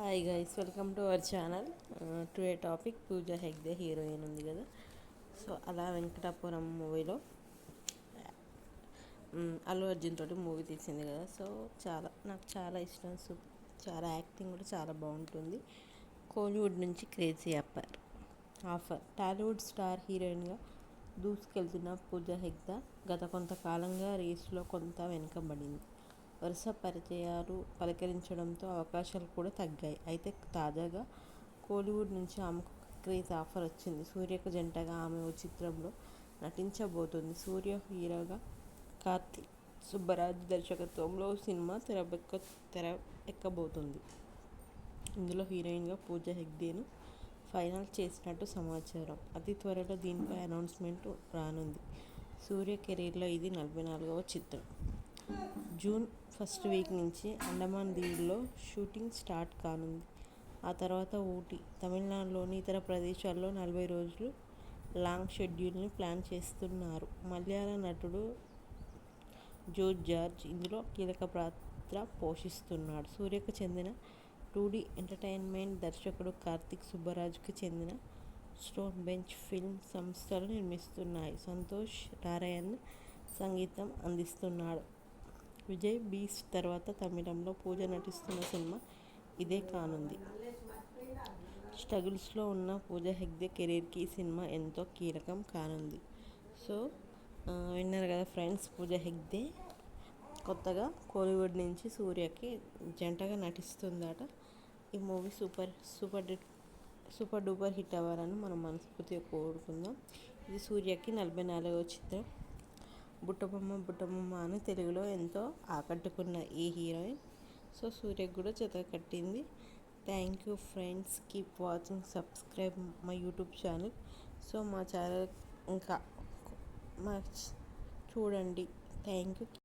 Hi guys welcome to our channel today topic Pooja Hegde heroine ఉంది కదా. So అలా వెంకటాపురం మూవీలో అల్లు అర్జున్ తోటి మూవీ తీసింది కదా. సో చాలా నాకు చాలా ఇష్టం. చాలా యాక్టింగ్ కూడా చాలా బాగుంటుంది. కోలీవుడ్ నుంచి crazy offer. Offer Tollywood star హీరోయిన్గా దూసుకెళ్తున్న పూజ హెగ్దా గత కొంతకాలంగా రేస్లో కొంత వెనుకబడింది. వరుస పరిచయాలు పలకరించడంతో అవకాశాలు కూడా తగ్గాయి. అయితే తాజాగా కోలీవుడ్ నుంచి ఆమెకు క్రేజ్ ఆఫర్ వచ్చింది. సూర్యకు జంటగా ఆమె ఓ చిత్రంలో నటించబోతుంది. సూర్య హీరోగా కార్తీక్ సుబ్బరాజ్ దర్శకత్వంలో సినిమా తెరబెక్క తెర ఎక్కబోతుంది. ఇందులో హీరోయిన్గా పూజ హెగ్దేను ఫైనల్ చేసినట్టు సమాచారం. అతి త్వరలో దీనిపై అనౌన్స్మెంట్ రానుంది. సూర్య కెరీర్లో ఇది నలభై నాలుగవ చిత్రం. జూన్ ఫస్ట్ వీక్ నుంచి అండమాన్ దీవుల్లో షూటింగ్ స్టార్ట్ కానుంది. ఆ తర్వాత ఊటీ తమిళనాడులోని ఇతర ప్రదేశాల్లో నలభై రోజులు లాంగ్ షెడ్యూల్ని ప్లాన్ చేస్తున్నారు. మలయాళ నటుడు జో జార్జ్ ఇందులో కీలక పాత్ర పోషిస్తున్నాడు. సూర్యకు చెందిన టూడీ ఎంటర్టైన్మెంట్ దర్శకుడు కార్తిక్ సుబ్బరాజుకి చెందిన స్టోన్ బెంచ్ ఫిల్మ్ సంస్థలు నిర్మిస్తున్నాయి. సంతోష్ నారాయణ్ సంగీతం అందిస్తున్నాడు. విజయ్ బీస్ట్ తర్వాత తమిళంలో పూజ నటిస్తున్న సినిమా ఇదే కానుంది. స్ట్రగుల్స్లో ఉన్న పూజ హెగ్దే కెరీర్కి ఈ సినిమా ఎంతో కీలకం కానుంది. సో విన్నారు కదా ఫ్రెండ్స్ పూజ హెగ్దే కొత్తగా కోలీవుడ్ నుంచి సూర్యకి జంటగా నటిస్తుందట. ఈ movie super super super duper hit అవ్వాలని మనం మనస్ఫూర్తిగా కోరుకుందాం. ఇది సూర్యకి నలభై నాలుగవ చిత్రం. బుట్టబొమ్మ బుట్టబొమ్మ అని తెలుగులో ఎంతో ఆకట్టుకున్న ఈ హీరోయిన్. సో సూర్యకు కూడా జత కట్టింది. Thank you friends. Keep watching subscribe my YouTube channel. So మా ఛానల్ ఇంకా మా చూడండి. Thank you.